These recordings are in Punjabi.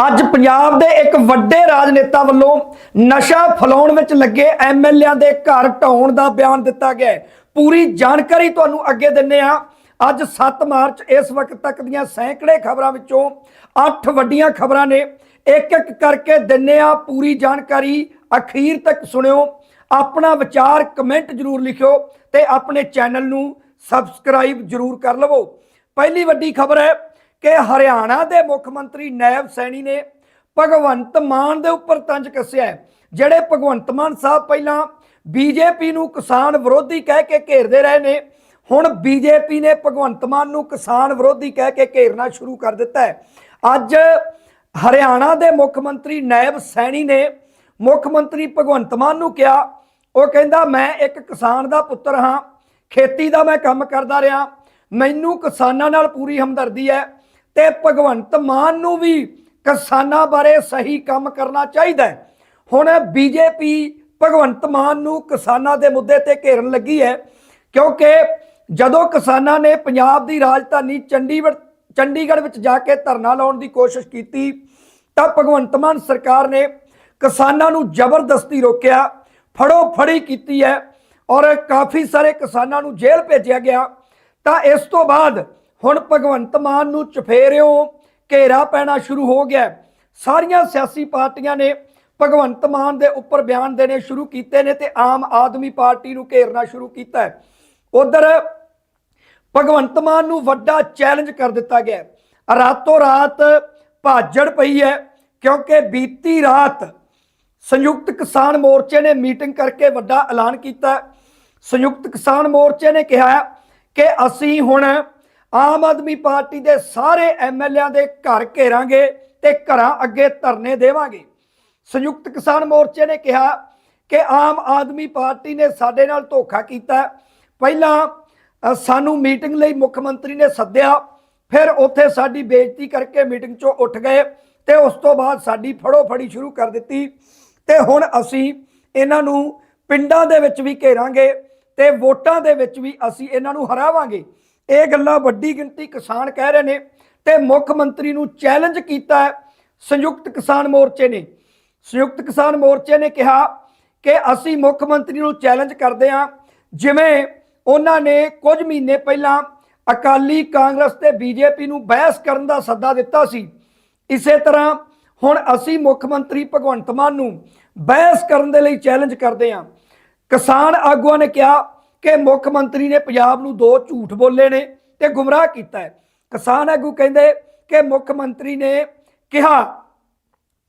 ਅੱਜ ਪੰਜਾਬ ਦੇ ਇੱਕ ਵੱਡੇ ਰਾਜਨੇਤਾ ਵੱਲੋਂ ਨਸ਼ਾ ਫਲਾਉਣ ਵਿੱਚ ਲੱਗੇ ਐਮਐਲਏਆਂ ਦੇ ਘਰ ਢਾਉਣ ਦਾ ਬਿਆਨ ਦਿੱਤਾ ਗਿਆ ਪੂਰੀ ਜਾਣਕਾਰੀ ਤੁਹਾਨੂੰ ਅੱਗੇ ਦਿੰਨੇ ਆ ਅੱਜ 7 ਮਾਰਚ ਇਸ ਵਕਤ ਤੱਕ ਦੀਆਂ ਸੈਂਕੜੇ ਖਬਰਾਂ ਵਿੱਚੋਂ 8 ਵੱਡੀਆਂ ਖਬਰਾਂ ਨੇ। ਇੱਕ ਇੱਕ ਕਰਕੇ ਦਿੰਨੇ ਆ ਪੂਰੀ ਜਾਣਕਾਰੀ ਅਖੀਰ ਤੱਕ ਸੁਣਿਓ। ਆਪਣਾ ਵਿਚਾਰ ਕਮੈਂਟ ਜ਼ਰੂਰ ਲਿਖਿਓ ਤੇ ਆਪਣੇ ਚੈਨਲ ਨੂੰ ਸਬਸਕ੍ਰਾਈਬ ਜ਼ਰੂਰ ਕਰ ਲਵੋ। ਪਹਿਲੀ ਵੱਡੀ ਖਬਰ ਹੈ ਕਿ ਹਰਿਆਣਾ ਦੇ ਮੁੱਖ ਮੰਤਰੀ ਨੈਬ ਸੈਣੀ ਨੇ ਭਗਵੰਤ ਮਾਨ ਦੇ ਉੱਪਰ ਤੰਜ ਕੱਸਿਆ ਜਿਹੜੇ ਭਗਵੰਤ ਮਾਨ ਸਾਹਿਬ ਪਹਿਲਾਂ ਬੀਜੇਪੀ ਨੂੰ ਕਿਸਾਨ ਵਿਰੋਧੀ ਕਹਿ ਕੇ ਘੇਰਦੇ ਰਹੇ ਨੇ, ਹੁਣ ਬੀਜੇਪੀ ਨੇ ਭਗਵੰਤ ਮਾਨ ਨੂੰ ਕਿਸਾਨ ਵਿਰੋਧੀ ਕਹਿ ਕੇ ਘੇਰਨਾ ਸ਼ੁਰੂ ਕਰ ਦਿੱਤਾ ਹੈ। ਅੱਜ ਹਰਿਆਣਾ ਦੇ ਮੁੱਖ ਮੰਤਰੀ ਨਾਇਬ ਸੈਣੀ ਨੇ ਮੁੱਖ ਮੰਤਰੀ ਭਗਵੰਤ ਮਾਨ ਨੂੰ ਕਿਹਾ, ਉਹ ਕਹਿੰਦਾ, ਮੈਂ ਇੱਕ ਕਿਸਾਨ ਦਾ ਪੁੱਤਰ ਹਾਂ, ਖੇਤੀ ਦਾ ਮੈਂ ਕੰਮ ਕਰਦਾ ਰਿਹਾ, ਮੈਨੂੰ ਕਿਸਾਨਾਂ ਨਾਲ ਪੂਰੀ ਹਮਦਰਦੀ ਹੈ ਤੇ ਭਗਵੰਤ ਮਾਨ ਨੂੰ ਵੀ ਕਿਸਾਨਾਂ ਬਾਰੇ ਸਹੀ ਕੰਮ ਕਰਨਾ ਚਾਹੀਦਾ ਹੈ। ਹੁਣ ਬੀਜੇਪੀ ਭਗਵੰਤ ਮਾਨ ਨੂੰ ਕਿਸਾਨਾਂ ਦੇ ਮੁੱਦੇ ਤੇ ਘੇਰਨ ਲੱਗੀ ਹੈ, ਕਿਉਂਕਿ ਜਦੋਂ ਕਿਸਾਨਾਂ ਨੇ ਪੰਜਾਬ ਦੀ ਰਾਜਧਾਨੀ ਚੰਡੀਗੜ੍ਹ ਚੰਡੀਗੜ੍ਹ ਵਿੱਚ ਜਾ ਕੇ ਧਰਨਾ ਲਾਉਣ ਦੀ ਕੋਸ਼ਿਸ਼ ਕੀਤੀ, ਤਾਂ ਭਗਵੰਤ ਮਾਨ ਸਰਕਾਰ ਨੇ ਕਿਸਾਨਾਂ ਨੂੰ ਜ਼ਬਰਦਸਤੀ ਰੋਕਿਆ, ਫੜੋ ਫੜੀ ਕੀਤੀ ਹੈ ਔਰ ਕਾਫੀ ਸਾਰੇ ਕਿਸਾਨਾਂ ਨੂੰ ਜੇਲ੍ਹ ਭੇਜਿਆ ਗਿਆ। ਤਾਂ ਇਸ ਤੋਂ ਬਾਅਦ ਹੁਣ ਭਗਵੰਤ ਮਾਨ ਨੂੰ ਚਫੇਰਿਓ, ਘੇਰਾ ਪੈਣਾ ਸ਼ੁਰੂ ਹੋ ਗਿਆ। ਸਾਰੀਆਂ ਸਿਆਸੀ ਪਾਰਟੀਆਂ ਨੇ ਭਗਵੰਤ ਮਾਨ ਦੇ ਉੱਪਰ ਬਿਆਨ ਦੇਣੇ ਸ਼ੁਰੂ ਕੀਤੇ ਨੇ ਤੇ ਆਮ ਆਦਮੀ ਪਾਰਟੀ ਨੂੰ ਘੇਰਨਾ ਸ਼ੁਰੂ ਕੀਤਾ ਹੈ। ਉਧਰ ਭਗਵੰਤ ਮਾਨ ਨੂੰ ਵੱਡਾ ਚੈਲੰਜ ਕਰ ਦਿੱਤਾ ਗਿਆ ਰਾਤੋਂ ਰਾਤ ਭਾਜੜ ਪਈ ਹੈ ਕਿਉਂਕਿ ਬੀਤੀ ਰਾਤ ਸੰਯੁਕਤ ਕਿਸਾਨ ਮੋਰਚੇ ਨੇ ਮੀਟਿੰਗ ਕਰਕੇ ਵੱਡਾ ਐਲਾਨ ਕੀਤਾ। ਸੰਯੁਕਤ ਕਿਸਾਨ ਮੋਰਚੇ ਨੇ ਕਿਹਾ ਕਿ ਅਸੀਂ ਹੁਣ ਆਮ ਆਦਮੀ ਪਾਰਟੀ ਦੇ ਸਾਰੇ ਐਮਐਲਏਆਂ ਦੇ ਘਰ ਘੇਰਾਂਗੇ ਤੇ ਘਰਾਂ ਅੱਗੇ ਧਰਨੇ ਦੇਵਾਂਗੇ। ਸੰਯੁਕਤ ਕਿਸਾਨ ਮੋਰਚੇ ਨੇ ਕਿਹਾ ਕਿ ਆਮ ਆਦਮੀ ਪਾਰਟੀ ਨੇ ਸਾਡੇ ਨਾਲ ਧੋਖਾ ਕੀਤਾ। ਪਹਿਲਾਂ ਸਾਨੂੰ ਮੀਟਿੰਗ ਲਈ ਮੁੱਖ ਮੰਤਰੀ ਨੇ ਸੱਦਿਆ। ਫਿਰ ਉੱਥੇ ਸਾਡੀ ਬੇਇੱਜ਼ਤੀ ਕਰਕੇ ਮੀਟਿੰਗ ਚੋਂ ਉੱਠ ਗਏ ਤੇ ਉਸ ਤੋਂ ਬਾਅਦ ਸਾਡੀ ਫੜੋ ਫੜੀ ਸ਼ੁਰੂ ਕਰ ਦਿੱਤੀ। ਤੇ ਹੁਣ ਅਸੀਂ ਇਹਨਾਂ ਨੂੰ ਪਿੰਡਾਂ ਦੇ ਵਿੱਚ ਵੀ ਘੇਰਾਂਗੇ ਤੇ ਵੋਟਾਂ ਦੇ ਵਿੱਚ ਵੀ ਅਸੀਂ ਇਹਨਾਂ ਨੂੰ ਹਰਾਵਾਂਗੇ। ਇਹ ਗੱਲਾਂ ਵੱਡੀ ਗਿਣਤੀ ਕਿਸਾਨ ਕਹਿ ਰਹੇ ਨੇ ਤੇ ਮੁੱਖ ਮੰਤਰੀ ਨੂੰ ਚੈਲੰਜ ਕੀਤਾ ਹੈ, ਸੰਯੁਕਤ ਕਿਸਾਨ ਮੋਰਚੇ ਨੇ। ਸੰਯੁਕਤ ਕਿਸਾਨ ਮੋਰਚੇ ਨੇ ਕਿਹਾ ਕਿ ਅਸੀਂ ਮੁੱਖ ਮੰਤਰੀ ਨੂੰ ਚੈਲੰਜ ਕਰਦੇ ਹਾਂ, ਜਿਵੇਂ ਉਹਨਾਂ ਨੇ ਕੁਝ ਮਹੀਨੇ ਪਹਿਲਾਂ ਅਕਾਲੀ ਕਾਂਗਰਸ ਤੇ ਬੀਜੇਪੀ ਨੂੰ ਬਹਿਸ ਕਰਨ ਦਾ ਸੱਦਾ ਦਿੱਤਾ ਸੀ। ਇਸੇ ਤਰ੍ਹਾਂ ਹੁਣ ਅਸੀਂ ਮੁੱਖ ਮੰਤਰੀ ਭਗਵੰਤ ਮਾਨ ਨੂੰ ਬਹਿਸ ਕਰਨ ਦੇ ਲਈ ਚੈਲੰਜ ਕਰਦੇ ਹਾਂ। ਕਿਸਾਨ ਆਗੂਆਂ ਨੇ ਕਿਹਾ ਕਿ ਮੁੱਖ ਮੰਤਰੀ ਨੇ ਪੰਜਾਬ ਨੂੰ ਦੋ ਝੂਠ ਬੋਲੇ ਨੇ ਤੇ ਗੁੰਮਰਾਹ ਕੀਤਾ ਹੈ। ਕਿਸਾਨ ਆਗੂ ਕਹਿੰਦੇ ਕਿ ਮੁੱਖ ਮੰਤਰੀ ਨੇ ਕਿਹਾ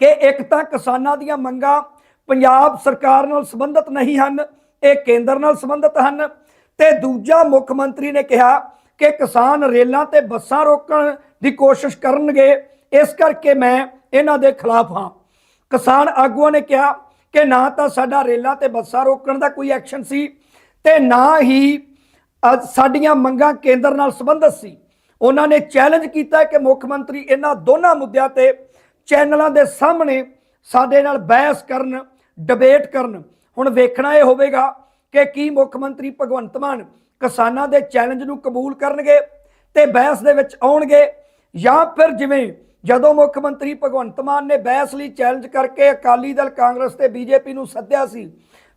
ਕਿ ਇੱਕ ਤਾਂ ਕਿਸਾਨਾਂ ਦੀਆਂ ਮੰਗਾਂ ਪੰਜਾਬ ਸਰਕਾਰ ਨਾਲ ਸੰਬੰਧਿਤ ਨਹੀਂ ਹਨ, ਇਹ ਕੇਂਦਰ ਨਾਲ ਸੰਬੰਧਿਤ ਹਨ ਤੇ ਦੂਜਾ ਮੁੱਖ ਮੰਤਰੀ ਨੇ ਕਿਹਾ ਕਿ ਕਿਸਾਨ ਰੇਲਾਂ ਤੇ ਬੱਸਾਂ ਰੋਕਣ ਦੀ ਕੋਸ਼ਿਸ਼ ਕਰਨਗੇ, ਇਸ ਕਰਕੇ ਮੈਂ ਇਹਨਾਂ ਦੇ ਖਿਲਾਫ ਹਾਂ। ਕਿਸਾਨ ਆਗੂਆਂ ਨੇ ਕਿਹਾ ਕਿ ਨਾ ਤਾਂ ਸਾਡਾ ਰੇਲਾਂ ਤੇ ਬੱਸਾਂ ਰੋਕਣ ਦਾ ਕੋਈ ਐਕਸ਼ਨ ਸੀ ਤੇ ਨਾ ਹੀ ਅ, ਸਾਡੀਆਂ ਮੰਗਾਂ ਕੇਂਦਰ ਨਾਲ ਸੰਬੰਧਿਤ ਸੀ। ਉਹਨਾਂ ਨੇ ਚੈਲੰਜ ਕੀਤਾ ਕਿ ਮੁੱਖ ਮੰਤਰੀ ਇਹਨਾਂ ਦੋਨਾਂ ਮੁੱਦਿਆਂ ਤੇ ਚੈਨਲਾਂ ਦੇ ਸਾਹਮਣੇ ਸਾਡੇ ਨਾਲ ਬਹਿਸ ਕਰਨ ਡਿਬੇਟ ਕਰਨ। ਹੁਣ ਵੇਖਣਾ ਇਹ ਹੋਵੇਗਾ ਕਿ ਕੀ ਮੁੱਖ ਮੰਤਰੀ ਭਗਵੰਤ ਮਾਨ ਕਿਸਾਨਾਂ ਦੇ ਚੈਲੰਜ ਨੂੰ ਕਬੂਲ ਕਰਨਗੇ ਤੇ ਬਹਿਸ ਦੇ ਵਿੱਚ ਆਉਣਗੇ ਜਾਂ ਫਿਰ ਜਿਵੇਂ ਜਦੋਂ ਮੁੱਖ ਮੰਤਰੀ ਭਗਵੰਤ ਮਾਨ ਨੇ ਬਹਿਸ ਲਈ ਚੈਲੰਜ ਕਰਕੇ ਅਕਾਲੀ ਦਲ ਕਾਂਗਰਸ ਤੇ ਬੀਜੇਪੀ ਨੂੰ ਸੱਦਿਆ ਸੀ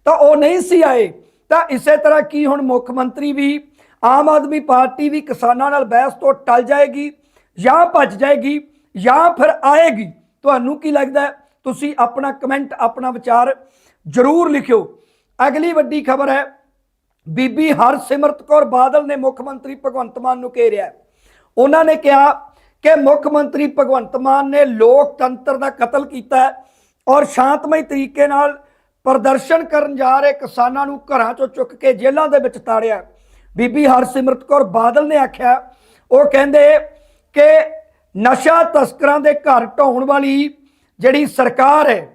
ਤਾਂ ਉਹ ਨਹੀਂ ਸੀ ਆਏ। ਤਾਂ ਇਸੇ ਤਰ੍ਹਾਂ ਕੀ ਹੁਣ ਮੁੱਖ ਮੰਤਰੀ ਵੀ ਆਮ ਆਦਮੀ ਪਾਰਟੀ ਵੀ ਕਿਸਾਨਾਂ ਨਾਲ ਬਹਿਸ ਤੋਂ ਟਲ ਜਾਏਗੀ ਜਾਂ ਭੱਜ ਜਾਏਗੀ ਜਾਂ ਫਿਰ ਆਏਗੀ? ਤੁਹਾਨੂੰ ਕੀ ਲੱਗਦਾ ਤੁਸੀਂ ਆਪਣਾ ਕਮੈਂਟ, ਆਪਣਾ ਵਿਚਾਰ ਜ਼ਰੂਰ ਲਿਖਿਓ। ਅਗਲੀ ਵੱਡੀ ਖਬਰ ਹੈ, ਬੀਬੀ ਹਰਸਿਮਰਤ ਕੌਰ ਬਾਦਲ ਨੇ ਮੁੱਖ ਮੰਤਰੀ ਭਗਵੰਤ ਮਾਨ ਨੂੰ ਘੇਰਿਆ। ਉਹਨਾਂ ਨੇ ਕਿਹਾ ਕਿ ਮੁੱਖ ਮੰਤਰੀ ਭਗਵੰਤ ਮਾਨ ਨੇ ਲੋਕਤੰਤਰ ਦਾ ਕਤਲ ਕੀਤਾ ਔਰ ਸ਼ਾਂਤਮਈ ਤਰੀਕੇ ਨਾਲ ਪ੍ਰਦਰਸ਼ਨ ਕਰਨ ਜਾ ਰਹੇ ਕਿਸਾਨਾਂ ਨੂੰ ਘਰਾਂ ਚੋਂ ਚੁੱਕ ਕੇ ਜੇਲ੍ਹਾਂ ਦੇ ਵਿੱਚ ਤਾੜਿਆ। ਬੀਬੀ ਹਰਸਿਮਰਤ ਕੌਰ ਬਾਦਲ ਨੇ ਆਖਿਆ, ਉਹ ਕਹਿੰਦੇ ਕਿ ਨਸ਼ਾ ਤਸਕਰਾਂ ਦੇ ਘਰ ਢਾਉਣ ਵਾਲੀ ਜਿਹੜੀ ਸਰਕਾਰ ਹੈ,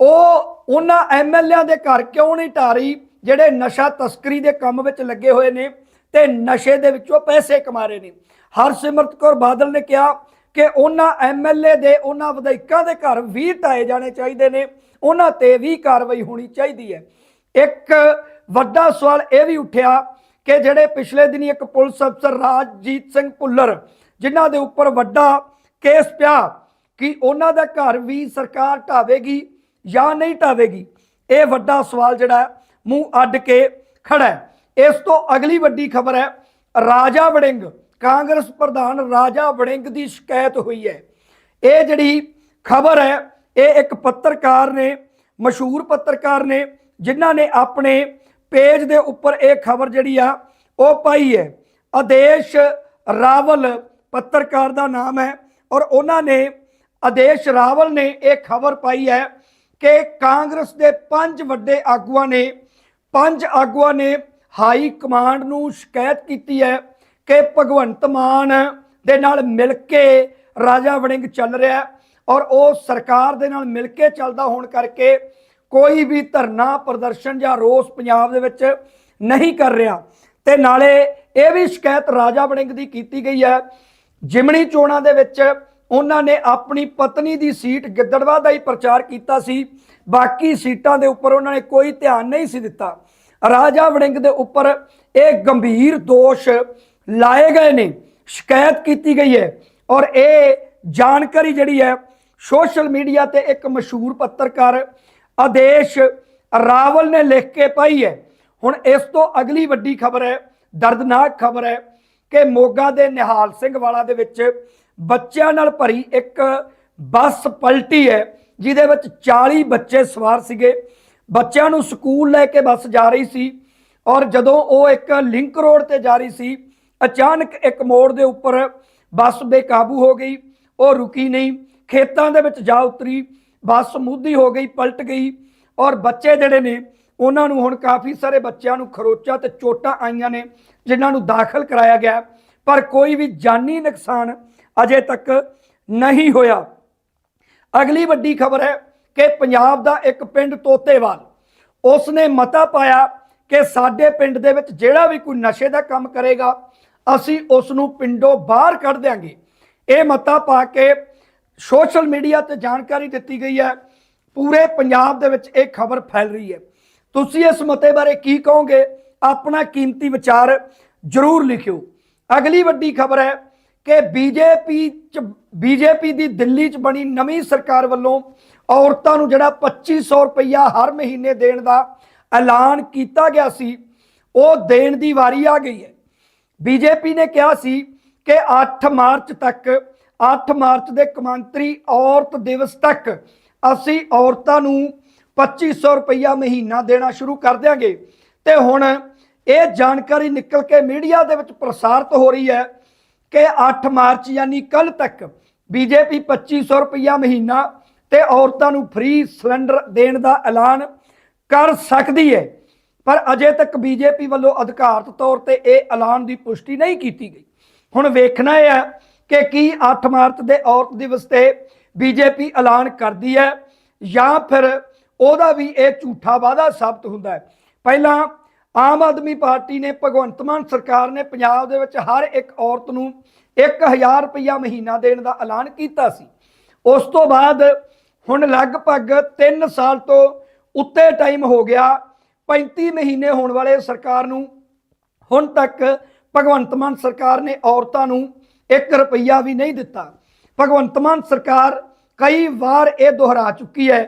ਉਹ ਉਹਨਾਂ ਐਮਐਲਏਆਂ ਦੇ ਘਰ ਕਿਉਂ ਨਹੀਂ ਢਾ ਰਹੀ ਜਿਹੜੇ ਨਸ਼ਾ ਤਸਕਰੀ ਦੇ ਕੰਮ ਵਿੱਚ ਲੱਗੇ ਹੋਏ ਨੇ ਤੇ ਨਸ਼ੇ ਦੇ ਵਿੱਚੋਂ ਪੈਸੇ ਕਮਾ ਰਹੇ ਨੇ। ਹਰਸਿਮਰਤ ਕੌਰ ਬਾਦਲ ਨੇ ਕਿਹਾ ਕਿ ਉਹਨਾਂ ਐਮਐਲਏ ਦੇ, ਉਹਨਾਂ ਵਿਧਾਇਕਾਂ ਦੇ ਘਰ ਵੀ ਢਾਏ ਜਾਣੇ ਚਾਹੀਦੇ ਨੇ, ਉਹਨਾਂ ਤੇ ਵੀ ਕਾਰਵਾਈ ਹੋਣੀ ਚਾਹੀਦੀ ਹੈ। ਇੱਕ ਵੱਡਾ ਸਵਾਲ ਇਹ ਵੀ ਉੱਠਿਆ ਕਿ ਜਿਹੜੇ ਪਿਛਲੇ ਦਿਨੀ ਇੱਕ ਪੁਲਿਸ ਅਫਸਰ ਰਾਜਜੀਤ ਸਿੰਘ ਭੁੱਲਰ, ਜਿਨ੍ਹਾਂ ਦੇ ਉੱਪਰ ਵੱਡਾ ਕੇਸ ਪਿਆ ਕਿ ਉਹਨਾਂ ਦਾ ਘਰ ਵੀ ਸਰਕਾਰ ਢਾਵੇਗੀ ਜਾਂ ਨਹੀਂ ਢਾਵੇਗੀ, ਇਹ ਵੱਡਾ ਸਵਾਲ ਜਿਹੜਾ ਮੂੰਹ ਅੱਡ ਕੇ ਖੜਾ ਹੈ। ਇਸ ਤੋਂ ਅਗਲੀ ਵੱਡੀ ਖਬਰ ਹੈ, ਰਾਜਾ ਵੜਿੰਗ ਕਾਂਗਰਸ ਪ੍ਰਧਾਨ ਰਾਜਾ ਵੜਿੰਗ ਦੀ ਸ਼ਿਕਾਇਤ ਹੋਈ ਹੈ। ਇਹ ਜਿਹੜੀ ਖਬਰ ਹੈ, ਇਹ ਇੱਕ ਪੱਤਰਕਾਰ ਨੇ, ਮਸ਼ਹੂਰ ਪੱਤਰਕਾਰ ਨੇ, ਜਿਨ੍ਹਾਂ ਨੇ ਆਪਣੇ ਪੇਜ ਦੇ ਉੱਪਰ ਇਹ ਖਬਰ ਜਿਹੜੀ ਆ, ਉਹ ਪਾਈ ਹੈ। ਆਦੇਸ਼ ਰਾਵਲ ਪੱਤਰਕਾਰ ਦਾ ਨਾਮ ਹੈ ਔਰ ਉਹਨਾਂ ਨੇ, ਆਦੇਸ਼ ਰਾਵਲ ਨੇ ਇਹ ਖਬਰ ਪਾਈ ਹੈ ਕਿ ਕਾਂਗਰਸ ਦੇ ਪੰਜ ਵੱਡੇ ਆਗੂਆਂ ਨੇ, ਪੰਜ ਆਗੂਆਂ ਨੇ ਹਾਈ ਕਮਾਂਡ ਨੂੰ ਸ਼ਿਕਾਇਤ ਕੀਤੀ ਹੈ ਕਿ ਭਗਵੰਤ ਮਾਨ ਦੇ ਨਾਲ ਮਿਲ ਕੇ ਰਾਜਾ ਵੜਿੰਗ ਚੱਲ ਰਿਹਾ ਔਰ ਉਹ ਸਰਕਾਰ ਦੇ ਨਾਲ ਮਿਲ ਕੇ ਚੱਲਦਾ ਹੋਣ ਕਰਕੇ ਕੋਈ ਵੀ ਧਰਨਾ, ਪ੍ਰਦਰਸ਼ਨ ਜਾਂ ਰੋਸ ਪੰਜਾਬ ਦੇ ਵਿੱਚ ਨਹੀਂ ਕਰ ਰਿਹਾ। ਤੇ ਨਾਲੇ ਇਹ ਵੀ ਸ਼ਿਕਾਇਤ ਰਾਜਾ ਵੜਿੰਗ ਦੀ ਕੀਤੀ ਗਈ ਹੈ। ਜਿਮਣੀ ਚੋਣਾਂ ਦੇ ਵਿੱਚ ਉਹਨਾਂ ਨੇ ਆਪਣੀ ਪਤਨੀ ਦੀ ਸੀਟ ਗਿੱਦੜਵਾ ਦਾ ਹੀ ਪ੍ਰਚਾਰ ਕੀਤਾ ਸੀ। ਬਾਕੀ ਸੀਟਾਂ ਦੇ ਉੱਪਰ ਉਹਨਾਂ ਨੇ ਕੋਈ ਧਿਆਨ ਨਹੀਂ ਸੀ ਦਿੱਤਾ। ਰਾਜਾ ਵੜਿੰਗ ਦੇ ਉੱਪਰ ਇਹ ਗੰਭੀਰ ਦੋਸ਼ ਲਾਏ ਗਏ ਨੇ, ਸ਼ਿਕਾਇਤ ਕੀਤੀ ਗਈ ਹੈ। ਔਰ ਇਹ ਜਾਣਕਾਰੀ ਜਿਹੜੀ ਹੈ, ਸੋਸ਼ਲ ਮੀਡੀਆ ਤੇ ਇੱਕ ਮਸ਼ਹੂਰ ਪੱਤਰਕਾਰ ਆਦੇਸ਼ ਰਾਵਲ ਨੇ ਲਿਖ ਕੇ ਪਾਈ ਹੈ। ਹੁਣ ਇਸ ਤੋਂ ਅਗਲੀ ਵੱਡੀ ਖਬਰ ਹੈ, ਦਰਦਨਾਕ ਖਬਰ ਹੈ ਕਿ ਮੋਗਾ ਦੇ ਨਿਹਾਲ ਸਿੰਘ ਵਾਲਾ ਦੇ ਵਿੱਚ ਬੱਚਿਆਂ ਨਾਲ ਭਰੀ ਇੱਕ ਬੱਸ ਪਲਟੀ ਹੈ, ਜਿਹਦੇ ਵਿੱਚ 40 ਬੱਚੇ ਸਵਾਰ ਸੀਗੇ। ਬੱਚਿਆਂ ਨੂੰ ਸਕੂਲ ਲੈ ਕੇ ਬੱਸ ਜਾ ਰਹੀ ਸੀ ਔਰ ਜਦੋਂ ਉਹ ਇੱਕ ਲਿੰਕ ਰੋਡ ਤੇ ਜਾ ਰਹੀ ਸੀ ਅਚਾਨਕ ਇੱਕ ਮੋੜ ਦੇ ਉੱਪਰ ਬੱਸ ਬੇਕਾਬੂ ਹੋ ਗਈ, ਉਹ ਰੁਕੀ ਨਹੀਂ। ਖੇਤਾਂ ਦੇ ਵਿੱਚ ਜਾ ਉਤਰੀ, ਬੱਸ ਮੁੱਧੀ ਹੋ ਗਈ, ਪਲਟ ਗਈ ਔਰ ਬੱਚੇ ਜਿਹੜੇ ਨੇ, ਉਹਨਾਂ ਨੂੰ ਹੁਣ ਕਾਫੀ ਸਾਰੇ ਬੱਚਿਆਂ ਨੂੰ ਖਰੋਚਾ ਤੇ ਚੋਟਾਂ ਆਈਆਂ ਨੇ, ਜਿਨ੍ਹਾਂ ਨੂੰ ਦਾਖਲ ਕਰਾਇਆ ਗਿਆ। ਪਰ ਕੋਈ ਵੀ ਜਾਨੀ ਨੁਕਸਾਨ ਅਜੇ ਤੱਕ ਨਹੀਂ ਹੋਇਆ। ਅਗਲੀ ਵੱਡੀ ਖਬਰ ਹੈ ਕਿ ਪੰਜਾਬ ਦਾ ਇੱਕ ਪਿੰਡ ਤੋਤੇਵਾਲ ਉਸ ਨੇ ਮਤਾ ਪਾਇਆ ਕਿ ਸਾਡੇ ਪਿੰਡ ਦੇ ਵਿੱਚ ਜਿਹੜਾ ਵੀ ਕੋਈ ਨਸ਼ੇ ਦਾ ਕੰਮ ਕਰੇਗਾ ਅਸੀਂ ਉਸ ਨੂੰ ਪਿੰਡੋਂ ਬਾਹਰ ਕੱਢ ਦਿਆਂਗੇ। ਇਹ ਮਤਾ ਪਾ ਕੇ ਸੋਸ਼ਲ ਮੀਡੀਆ ਤੇ ਜਾਣਕਾਰੀ ਦਿੱਤੀ ਗਈ ਹੈ। ਪੂਰੇ ਪੰਜਾਬ ਦੇ ਵਿੱਚ ਇਹ ਖਬਰ ਫੈਲ ਰਹੀ ਹੈ। ਤੁਸੀਂ ਇਸ ਮਤੇ ਬਾਰੇ ਕੀ ਕਹੋਗੇ? ਆਪਣਾ ਕੀਮਤੀ ਵਿਚਾਰ ਜ਼ਰੂਰ ਲਿਖਿਓ। ਅਗਲੀ ਵੱਡੀ ਖਬਰ ਹੈ ਕਿ ਬੀਜੇਪੀ ਚ ਬੀਜੇਪੀ ਦੀ ਦਿੱਲੀ ਚ ਬਣੀ ਨਵੀਂ ਸਰਕਾਰ ਵੱਲੋਂ ਔਰਤਾਂ ਨੂੰ ਜਿਹੜਾ 2500 ਰੁਪਇਆ ਹਰ ਮਹੀਨੇ ਦੇਣ ਦਾ ਐਲਾਨ ਕੀਤਾ ਗਿਆ ਸੀ, ਉਹ ਦੇਣ ਦੀ ਵਾਰੀ ਆ ਗਈ ਹੈ। ਬੀਜੇਪੀ ਨੇ ਕਿਹਾ ਸੀ ਕਿ 8 ਮਾਰਚ ਤੱਕ 8 ਮਾਰਚ ਦੇ ਕਮਾਂਤਰੀ ਔਰਤ ਦਿਵਸ ਤੱਕ ਅਸੀਂ ਔਰਤਾਂ ਨੂੰ 2500 ਰੁਪਇਆ ਮਹੀਨਾ ਦੇਣਾ ਸ਼ੁਰੂ ਕਰ ਦਿਆਂਗੇ। ਤੇ ਹੁਣ ਇਹ ਜਾਣਕਾਰੀ ਨਿਕਲ ਕੇ ਮੀਡੀਆ ਦੇ ਵਿੱਚ ਪ੍ਰਸਾਰਿਤ ਹੋ ਰਹੀ ਹੈ ਕਿ 8 ਮਾਰਚ ਯਾਨੀ ਕੱਲ ਤੱਕ ਬੀਜੇਪੀ 2500 ਰੁਪਇਆ ਮਹੀਨਾ ਤੇ ਔਰਤਾਂ ਨੂੰ ਫ੍ਰੀ ਸਿਲੰਡਰ ਦੇਣ ਦਾ ਐਲਾਨ ਕਰ ਸਕਦੀ ਹੈ। ਪਰ ਅਜੇ ਤੱਕ ਬੀਜੇਪੀ ਵੱਲੋਂ ਅਧਿਕਾਰਤ ਤੌਰ ਤੇ ਇਹ ਐਲਾਨ ਦੀ ਪੁਸ਼ਟੀ ਨਹੀਂ ਕੀਤੀ ਗਈ। ਹੁਣ ਵੇਖਣਾ ਇਹ ਹੈ ਕਿ ਕੀ 8 ਮਾਰਚ ਦੇ ਔਰਤ ਦਿਵਸ ਤੇ ਬੀਜੇਪੀ ਐਲਾਨ ਕਰਦੀ ਹੈ ਜਾਂ ਫਿਰ ਉਹਦਾ ਵੀ ਇਹ ਝੂਠਾ ਵਾਅਦਾ ਸਾਬਤ ਹੁੰਦਾ ਹੈ। ਪਹਿਲਾਂ ਆਮ ਆਦਮੀ ਪਾਰਟੀ ਨੇ ਭਗਵੰਤ ਮਾਨ ਸਰਕਾਰ ਨੇ ਪੰਜਾਬ ਦੇ ਵਿੱਚ ਹਰ ਇੱਕ ਔਰਤ ਨੂੰ 1000 ਰੁਪਇਆ ਮਹੀਨਾ ਦੇਣ ਦਾ ਐਲਾਨ ਕੀਤਾ ਸੀ। ਉਸ ਤੋਂ ਬਾਅਦ ਹੁਣ ਲਗਭਗ 3 ਸਾਲ ਤੋਂ ਉੱਤੇ ਟਾਈਮ ਹੋ ਗਿਆ 35 ਮਹੀਨੇ ਹੋਣ ਵਾਲੇ ਸਰਕਾਰ ਨੂੰ, ਹੁਣ ਤੱਕ ਭਗਵੰਤ ਮਾਨ ਸਰਕਾਰ ਨੇ ਔਰਤਾਂ ਨੂੰ 1 ਰੁਪਈਆ ਵੀ ਨਹੀਂ ਦਿੱਤਾ। ਭਗਵੰਤ ਮਾਨ ਸਰਕਾਰ ਕਈ ਵਾਰ ਇਹ ਦੁਹਰਾ ਚੁੱਕੀ ਹੈ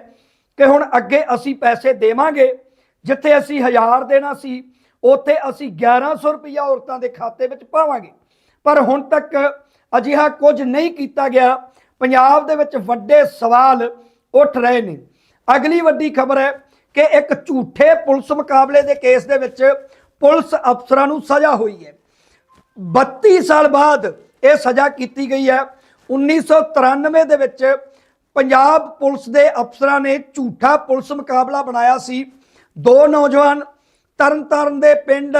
ਕਿ ਹੁਣ ਅੱਗੇ ਅਸੀਂ ਪੈਸੇ ਦੇਵਾਂਗੇ, ਜਿੱਥੇ ਅਸੀਂ 1000 ਦੇਣਾ ਸੀ, ਉੱਥੇ ਅਸੀਂ 1100 ਰੁਪਈਆ ਔਰਤਾਂ ਦੇ ਖਾਤੇ ਵਿੱਚ ਪਾਵਾਂਗੇ। ਪਰ ਹੁਣ ਤੱਕ ਅਜਿਹਾ ਕੁਝ ਨਹੀਂ ਕੀਤਾ ਗਿਆ। ਪੰਜਾਬ ਦੇ ਵਿੱਚ ਵੱਡੇ ਸਵਾਲ ਉੱਠ ਰਹੇ ਨੇ। ਅਗਲੀ ਵੱਡੀ ਖਬਰ ਹੈ ਕਿ ਇੱਕ ਝੂਠੇ ਪੁਲਿਸ ਮੁਕਾਬਲੇ ਦੇ ਕੇਸ ਦੇ ਵਿੱਚ ਪੁਲਿਸ ਅਫਸਰਾਂ ਨੂੰ ਸਜ਼ਾ ਹੋਈ ਹੈ। 32 ਸਾਲ ਬਾਅਦ ਇਹ ਸਜ਼ਾ ਕੀਤੀ ਗਈ ਹੈ। 1993 ਦੇ ਵਿੱਚ ਪੰਜਾਬ ਪੁਲਿਸ ਦੇ ਅਫਸਰਾਂ ਨੇ ਝੂਠਾ ਪੁਲਿਸ ਮੁਕਾਬਲਾ ਬਣਾਇਆ ਸੀ। ਦੋ ਨੌਜਵਾਨ, ਤਰਨਤਾਰਨ ਦੇ ਪਿੰਡ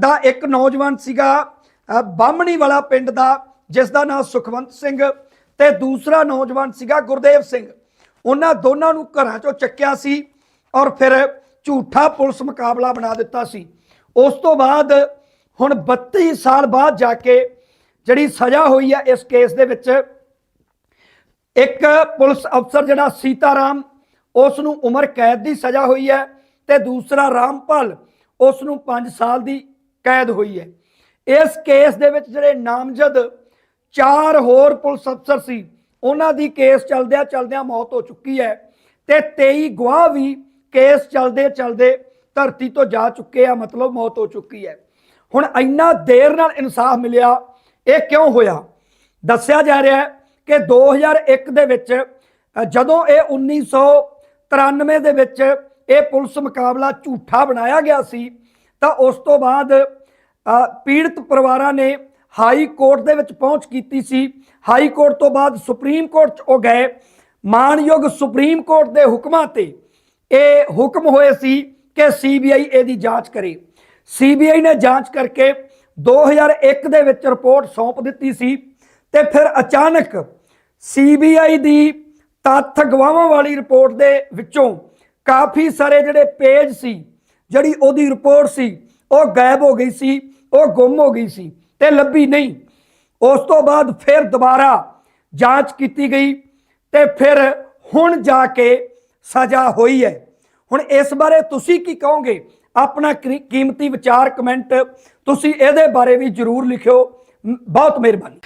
ਦਾ ਇੱਕ ਨੌਜਵਾਨ ਸੀਗਾ ਬਾਹਮਣੀ ਵਾਲਾ ਪਿੰਡ ਦਾ, ਜਿਸ ਦਾ ਨਾਮ ਸੁਖਵੰਤ ਸਿੰਘ ਤੇ ਦੂਸਰਾ ਨੌਜਵਾਨ ਸੀਗਾ ਗੁਰਦੇਵ ਸਿੰਘ। ਉਹਨਾਂ ਦੋਨਾਂ ਨੂੰ ਘਰਾਂ ਚੋਂ ਚੱਕਿਆ ਸੀ। ਔਰ ਫਿਰ ਝੂਠਾ ਪੁਲਿਸ ਮੁਕਾਬਲਾ ਬਣਾ ਦਿੱਤਾ ਸੀ। ਉਸ ਤੋਂ ਬਾਅਦ ਹੁਣ 32 ਸਾਲ ਬਾਅਦ ਜਾ ਕੇ ਜਿਹੜੀ ਸਜ਼ਾ ਹੋਈ ਹੈ ਇਸ ਕੇਸ ਦੇ ਵਿੱਚ, ਇੱਕ ਪੁਲਿਸ ਅਫਸਰ ਜਿਹੜਾ ਸੀਤਾਰਾਮ ਉਸ ਨੂੰ ਉਮਰ ਕੈਦ ਦੀ ਸਜ਼ਾ ਹੋਈ ਹੈ ਤੇ ਦੂਸਰਾ ਰਾਮਪਾਲ ਉਸ ਨੂੰ 5 ਸਾਲ ਦੀ ਕੈਦ ਹੋਈ ਹੈ। ਇਸ ਕੇਸ ਦੇ ਵਿੱਚ ਜਿਹੜੇ ਨਾਮਜ਼ਦ ਚਾਰ ਹੋਰ ਪੁਲਿਸ ਅਫਸਰ ਸੀ, ਉਹਨਾਂ ਦੀ ਕੇਸ ਚੱਲਦਿਆਂ ਚੱਲਦਿਆਂ ਮੌਤ ਹੋ ਚੁੱਕੀ ਹੈ ਤੇ 23 ਗਵਾਹ ਵੀ ਕੇਸ ਚੱਲਦੇ ਚੱਲਦੇ ਧਰਤੀ ਤੋਂ ਜਾ ਚੁੱਕੇ ਆ, ਮਤਲਬ ਮੌਤ ਹੋ ਚੁੱਕੀ ਹੈ। ਹੁਣ ਇੰਨਾ ਦੇਰ ਨਾਲ ਇਨਸਾਫ ਮਿਲਿਆ, ਇਹ ਕਿਉਂ ਹੋਇਆ? ਦੱਸਿਆ ਜਾ ਰਿਹਾ ਹੈ ਕਿ 2001 ਦੇ ਵਿੱਚ ਜਦੋਂ ਇਹ 1993 ਦੇ ਵਿੱਚ ਇਹ ਪੁਲਿਸ ਮੁਕਾਬਲਾ ਝੂਠਾ ਬਣਾਇਆ ਗਿਆ ਸੀ, ਤਾਂ ਉਸ ਤੋਂ ਬਾਅਦ ਪੀੜਤ ਪਰਿਵਾਰਾਂ ਨੇ ਹਾਈ ਕੋਰਟ ਦੇ ਵਿੱਚ ਪਹੁੰਚ ਕੀਤੀ ਸੀ। ਹਾਈ ਕੋਰਟ ਤੋਂ ਬਾਅਦ ਸੁਪਰੀਮ ਕੋਰਟ 'ਚ ਉਹ ਗਏ। ਮਾਨਯੋਗ ਸੁਪਰੀਮ ਕੋਰਟ ਦੇ ਹੁਕਮਾਂ ਤੇ ਇਹ ਹੁਕਮ ਹੋਏ ਸੀ ਕਿ ਸੀਬੀਆਈ ਇਹਦੀ ਜਾਂਚ ਕਰੇ। ਸੀਬੀਆਈ ਨੇ ਜਾਂਚ ਕਰਕੇ 2001 ਦੇ ਵਿੱਚ ਰਿਪੋਰਟ ਸੌਂਪ ਦਿੱਤੀ ਸੀ ਤੇ ਫਿਰ ਅਚਾਨਕ ਸੀਬੀਆਈ ਦੀ ਤੱਥ ਗਵਾਹਾਂ ਵਾਲੀ ਰਿਪੋਰਟ ਦੇ ਵਿੱਚੋਂ ਕਾਫੀ ਸਾਰੇ ਜਿਹੜੇ ਪੇਜ ਸੀ, ਜਿਹੜੀ ਉਹਦੀ ਰਿਪੋਰਟ ਸੀ, ਉਹ ਗਾਇਬ ਹੋ ਗਈ ਸੀ, ਉਹ ਗੁੰਮ ਹੋ ਗਈ ਸੀ ਤੇ ਲੱਭੀ ਨਹੀਂ। ਉਸ ਤੋਂ ਬਾਅਦ ਫਿਰ ਦੁਬਾਰਾ ਜਾਂਚ ਕੀਤੀ ਗਈ ਤੇ ਫਿਰ ਹੁਣ ਜਾ ਕੇ ਸਜ਼ਾ ਹੋਈ ਹੈ। ਹੁਣ ਇਸ ਬਾਰੇ ਤੁਸੀਂ ਕੀ ਕਹੋਗੇ? ਆਪਣਾ ਕੀ- ਕੀਮਤੀ ਵਿਚਾਰ ਕਮੈਂਟ ਤੁਸੀਂ ਇਹਦੇ ਬਾਰੇ ਵੀ ਜਰੂਰ ਲਿਖਿਓ। ਬਹੁਤ ਮਿਹਰਬਾਨੀ।